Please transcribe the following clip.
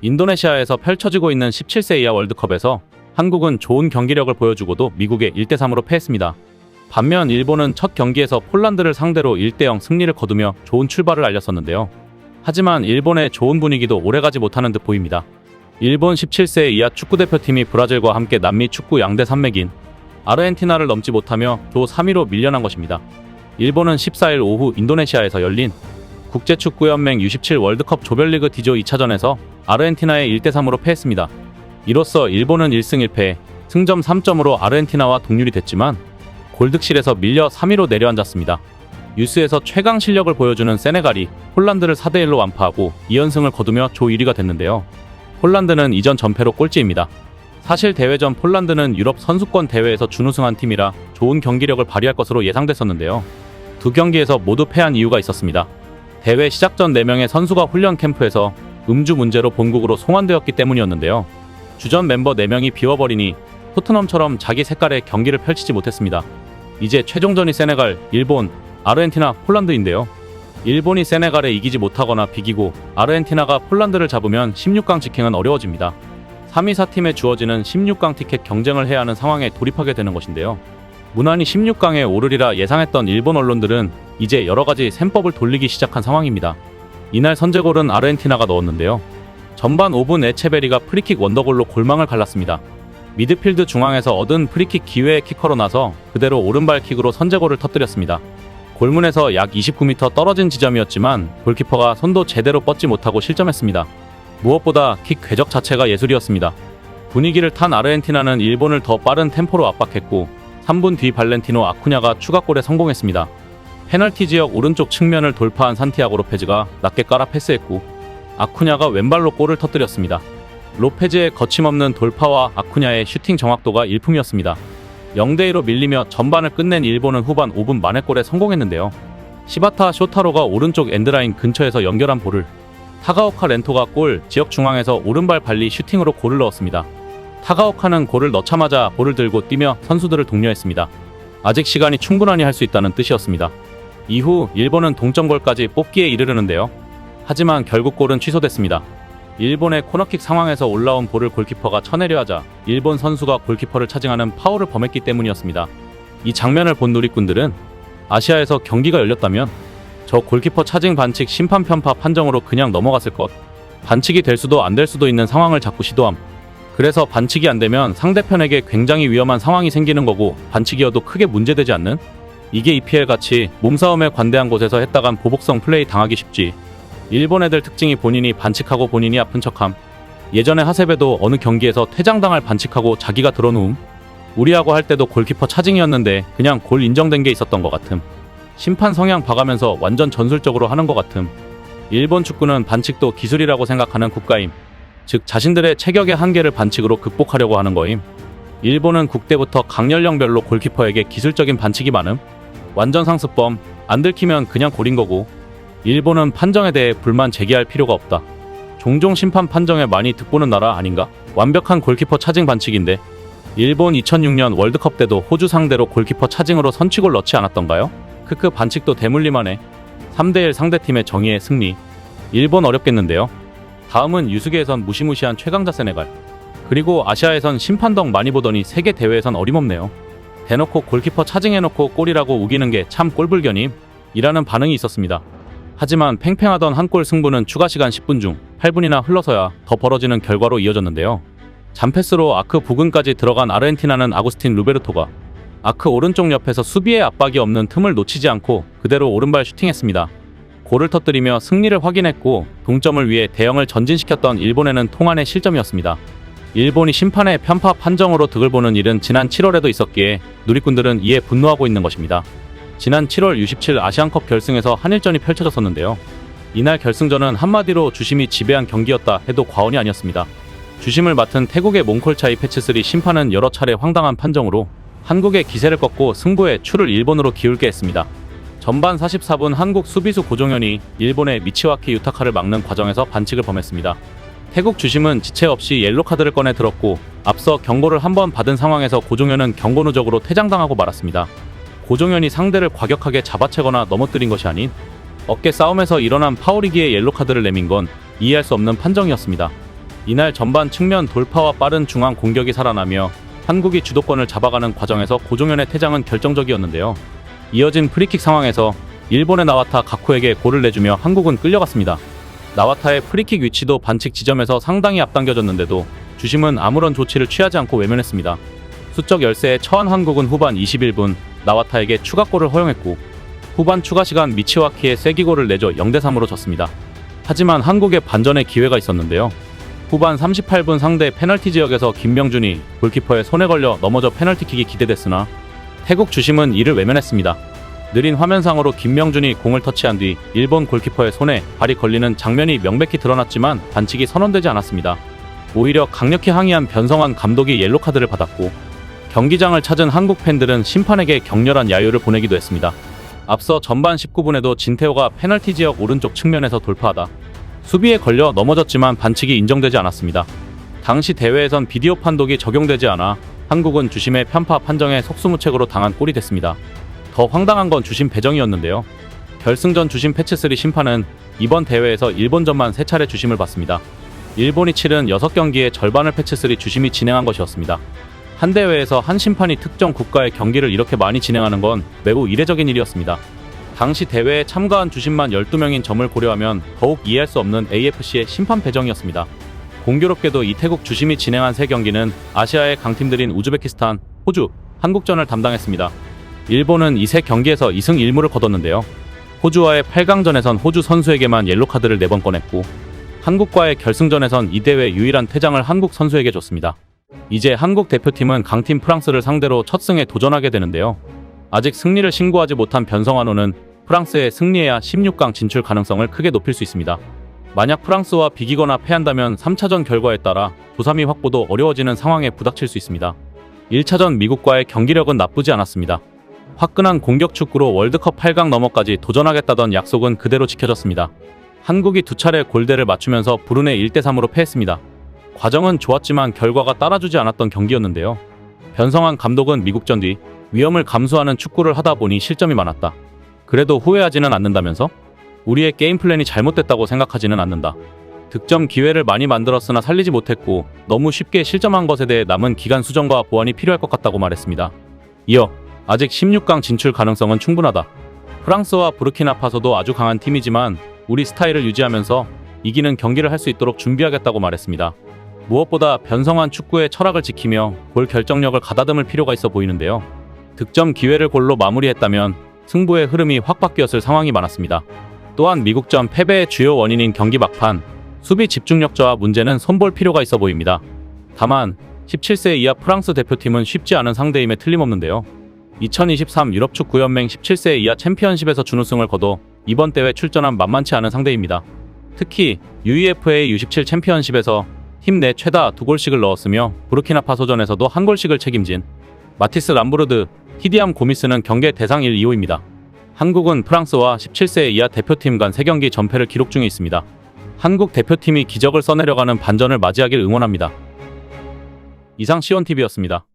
인도네시아에서 펼쳐지고 있는 17세 이하 월드컵에서 한국은 좋은 경기력을 보여주고도 미국에 1대3으로 패했습니다. 반면 일본은 첫 경기에서 폴란드를 상대로 1대0 승리를 거두며 좋은 출발을 알렸었는데요. 하지만 일본의 좋은 분위기도 오래가지 못하는 듯 보입니다. 일본 17세 이하 축구대표팀이 브라질과 함께 남미 축구 양대 산맥인 아르헨티나를 넘지 못하며 조 3위로 밀려난 것입니다. 일본은 14일 오후 인도네시아에서 열린 국제축구연맹 U17 월드컵 조별리그 D조 2차전에서 아르헨티나에 1대3으로 패했습니다. 이로써 일본은 1승 1패, 승점 3점으로 아르헨티나와 동률이 됐지만 골득실에서 밀려 3위로 내려앉았습니다. 유스에서 최강 실력을 보여주는 세네갈이 폴란드를 4대1로 완파하고 2연승을 거두며 조 1위가 됐는데요. 폴란드는 이전 전패로 꼴찌입니다. 사실 대회 전 폴란드는 유럽 선수권 대회에서 준우승한 팀이라 좋은 경기력을 발휘할 것으로 예상됐었는데요. 두 경기에서 모두 패한 이유가 있었습니다. 대회 시작 전 4명의 선수가 훈련 캠프에서 음주 문제로 본국으로 송환되었기 때문이었는데요. 주전 멤버 4명이 비워버리니 토트넘처럼 자기 색깔의 경기를 펼치지 못했습니다. 이제 최종전이 세네갈, 일본, 아르헨티나, 폴란드인데요. 일본이 세네갈에 이기지 못하거나 비기고 아르헨티나가 폴란드를 잡으면 16강 직행은 어려워집니다. 3위 4팀에 주어지는 16강 티켓 경쟁을 해야 하는 상황에 돌입하게 되는 것인데요. 무난히 16강에 오르리라 예상했던 일본 언론들은 이제 여러 가지 셈법을 돌리기 시작한 상황입니다. 이날 선제골은 아르헨티나가 넣었는데요. 전반 5분 에체베리가 프리킥 원더골로 골망을 갈랐습니다. 미드필드 중앙에서 얻은 프리킥 기회의 키커로 나서 그대로 오른발 킥으로 선제골을 터뜨렸습니다. 골문에서 약 29m 떨어진 지점이었지만 골키퍼가 손도 제대로 뻗지 못하고 실점했습니다. 무엇보다 킥 궤적 자체가 예술이었습니다. 분위기를 탄 아르헨티나는 일본을 더 빠른 템포로 압박했고 3분 뒤 발렌티노 아쿠냐가 추가골에 성공했습니다. 페널티 지역 오른쪽 측면을 돌파한 산티아고 로페즈가 낮게 깔아 패스했고 아쿠냐가 왼발로 골을 터뜨렸습니다. 로페즈의 거침없는 돌파와 아쿠냐의 슈팅 정확도가 일품이었습니다. 0대2로 밀리며 전반을 끝낸 일본은 후반 5분 만에 골에 성공했는데요. 시바타 쇼타로가 오른쪽 엔드라인 근처에서 연결한 볼을 타가오카 렌토가 골 지역 중앙에서 오른발 발리 슈팅으로 골을 넣었습니다. 타가오카는 골을 넣자마자 볼을 들고 뛰며 선수들을 독려했습니다. 아직 시간이 충분하니 할 수 있다는 뜻이었습니다. 이후 일본은 동점골까지 뽑기에 이르르는데요. 하지만 결국 골은 취소됐습니다. 일본의 코너킥 상황에서 올라온 볼을 골키퍼가 쳐내려 하자 일본 선수가 골키퍼를 차징하는 파울을 범했기 때문이었습니다. 이 장면을 본 누리꾼들은 아시아에서 경기가 열렸다면 저 골키퍼 차징 반칙 심판 편파 판정으로 그냥 넘어갔을 것. 반칙이 될 수도 안 될 수도 있는 상황을 자꾸 시도함. 그래서 반칙이 안 되면 상대편에게 굉장히 위험한 상황이 생기는 거고 반칙이어도 크게 문제되지 않는? 이게 EPL 같이 몸싸움에 관대한 곳에서 했다간 보복성 플레이 당하기 쉽지. 일본 애들 특징이 본인이 반칙하고 본인이 아픈 척함. 예전에 하세베도 어느 경기에서 퇴장당할 반칙하고 자기가 들어놓음. 우리하고 할 때도 골키퍼 차징이었는데 그냥 골 인정된 게 있었던 것 같음. 심판 성향 봐가면서 완전 전술적으로 하는 것 같음. 일본 축구는 반칙도 기술이라고 생각하는 국가임. 즉 자신들의 체격의 한계를 반칙으로 극복하려고 하는 거임. 일본은 국대부터 강연령별로 골키퍼에게 기술적인 반칙이 많음. 완전 상습범, 안 들키면 그냥 골인 거고. 일본은 판정에 대해 불만 제기할 필요가 없다. 종종 심판 판정에 많이 득보는 나라 아닌가? 완벽한 골키퍼 차징 반칙인데. 일본 2006년 월드컵 때도 호주 상대로 골키퍼 차징으로 선취골 넣지 않았던가요? 크크 반칙도 대물림하네. 3대1 상대팀의 정의의 승리. 일본 어렵겠는데요. 다음은 유수계에선 무시무시한 최강자 세네갈. 그리고 아시아에선 심판덕 많이 보더니 세계 대회에선 어림없네요. 대놓고 골키퍼 차징해놓고 골이라고 우기는 게 참 꼴불견임. 이라는 반응이 있었습니다. 하지만 팽팽하던 한 골 승부는 추가 시간 10분 중 8분이나 흘러서야 더 벌어지는 결과로 이어졌는데요. 잔패스로 아크 부근까지 들어간 아르헨티나는 아구스틴 루베르토가 아크 오른쪽 옆에서 수비의 압박이 없는 틈을 놓치지 않고 그대로 오른발 슈팅했습니다. 골을 터뜨리며 승리를 확인했고 동점을 위해 대형을 전진시켰던 일본에는 통안의 실점이었습니다. 일본이 심판의 편파 판정으로 득을 보는 일은 지난 7월에도 있었기에 누리꾼들은 이에 분노하고 있는 것입니다. 지난 7월 U17 아시안컵 결승에서 한일전이 펼쳐졌었는데요. 이날 결승전은 한마디로 주심이 지배한 경기였다 해도 과언이 아니었습니다. 주심을 맡은 태국의 몽콜차이 패치3 심판은 여러 차례 황당한 판정으로 한국의 기세를 꺾고 승부의 추를 일본으로 기울게 했습니다. 전반 44분 한국 수비수 고종현이 일본의 미치와키 유타카를 막는 과정에서 반칙을 범했습니다. 태국 주심은 지체 없이 옐로 카드를 꺼내 들었고 앞서 경고를 한 번 받은 상황에서 고종현은 경고 누적으로 퇴장당하고 말았습니다. 고종현이 상대를 과격하게 잡아채거나 넘어뜨린 것이 아닌 어깨 싸움에서 일어난 파울이기에 옐로 카드를 내민 건 이해할 수 없는 판정이었습니다. 이날 전반 측면 돌파와 빠른 중앙 공격이 살아나며 한국이 주도권을 잡아가는 과정에서 고종현의 퇴장은 결정적이었는데요. 이어진 프리킥 상황에서 일본의 나와타 가쿠에게 골을 내주며 한국은 끌려갔습니다. 나와타의 프리킥 위치도 반칙 지점에서 상당히 앞당겨졌는데도 주심은 아무런 조치를 취하지 않고 외면했습니다. 수적 열세에 처한 한국은 후반 21분 나와타에게 추가골을 허용했고 후반 추가 시간 미치와키의 쐐기골을 내줘 0대3으로 졌습니다. 하지만 한국의 반전의 기회가 있었는데요. 후반 38분 상대 페널티 지역에서 김명준이 골키퍼의 손에 걸려 넘어져 페널티킥이 기대됐으나 태국 주심은 이를 외면했습니다. 느린 화면상으로 김명준이 공을 터치한 뒤 일본 골키퍼의 손에 발이 걸리는 장면이 명백히 드러났지만 반칙이 선언되지 않았습니다. 오히려 강력히 항의한 변성환 감독이 옐로 카드를 받았고 경기장을 찾은 한국 팬들은 심판에게 격렬한 야유를 보내기도 했습니다. 앞서 전반 19분에도 진태호가 페널티 지역 오른쪽 측면에서 돌파하다 수비에 걸려 넘어졌지만 반칙이 인정되지 않았습니다. 당시 대회에선 비디오 판독이 적용되지 않아 한국은 주심의 편파 판정에 속수무책으로 당한 꼴이 됐습니다. 더 황당한 건 주심 배정이었는데요. 결승전 주심 패치3 심판은 이번 대회에서 일본전만 3차례 주심을 받습니다. 일본이 치른 6경기의 절반을 패치3 주심이 진행한 것이었습니다. 한 대회에서 한 심판이 특정 국가의 경기를 이렇게 많이 진행하는 건 매우 이례적인 일이었습니다. 당시 대회에 참가한 주심만 12명인 점을 고려하면 더욱 이해할 수 없는 AFC의 심판 배정이었습니다. 공교롭게도 이 태국 주심이 진행한 세 경기는 아시아의 강팀들인 우즈베키스탄, 호주, 한국전을 담당했습니다. 일본은 이 세 경기에서 2승 1무를 거뒀는데요. 호주와의 8강전에선 호주 선수에게만 옐로 카드를 4번 꺼냈고 한국과의 결승전에선 이 대회 유일한 퇴장을 한국 선수에게 줬습니다. 이제 한국 대표팀은 강팀 프랑스를 상대로 첫 승에 도전하게 되는데요. 아직 승리를 신고하지 못한 변성환호는 프랑스의 승리해야 16강 진출 가능성을 크게 높일 수 있습니다. 만약 프랑스와 비기거나 패한다면 3차전 결과에 따라 조3위 확보도 어려워지는 상황에 부닥칠 수 있습니다. 1차전 미국과의 경기력은 나쁘지 않았습니다. 화끈한 공격 축구로 월드컵 8강 넘어까지 도전하겠다던 약속은 그대로 지켜졌습니다. 한국이 두 차례 골대를 맞추면서 브루네 1대3으로 패했습니다. 과정은 좋았지만 결과가 따라주지 않았던 경기였는데요. 변성환 감독은 미국전 뒤 위험을 감수하는 축구를 하다 보니 실점이 많았다. 그래도 후회하지는 않는다면서? 우리의 게임 플랜이 잘못됐다고 생각하지는 않는다. 득점 기회를 많이 만들었으나 살리지 못했고 너무 쉽게 실점한 것에 대해 남은 기간 수정과 보완이 필요할 것 같다고 말했습니다. 이어 아직 16강 진출 가능성은 충분하다. 프랑스와 부르키나파소도 아주 강한 팀이지만 우리 스타일을 유지하면서 이기는 경기를 할 수 있도록 준비하겠다고 말했습니다. 무엇보다 변성한 축구의 철학을 지키며 골 결정력을 가다듬을 필요가 있어 보이는데요. 득점 기회를 골로 마무리했다면 승부의 흐름이 확 바뀌었을 상황이 많았습니다. 또한 미국전 패배의 주요 원인인 경기 막판, 수비 집중력 저하 문제는 손볼 필요가 있어 보입니다. 다만 17세 이하 프랑스 대표팀은 쉽지 않은 상대임에 틀림없는데요. 2023 유럽 축구연맹 17세 이하 챔피언십에서 준우승을 거둬 이번 대회 출전한 만만치 않은 상대입니다. 특히 UEFA U17 챔피언십에서 팀 내 최다 두 골씩을 넣었으며 부르키나파소전에서도 한 골씩을 책임진 마티스 람브르드, 히디암 고미스는 경계 대상 1, 2호입니다. 한국은 프랑스와 17세 이하 대표팀 간 3경기 전패를 기록 중에 있습니다. 한국 대표팀이 기적을 써내려가는 반전을 맞이하길 응원합니다. 이상 시원TV였습니다.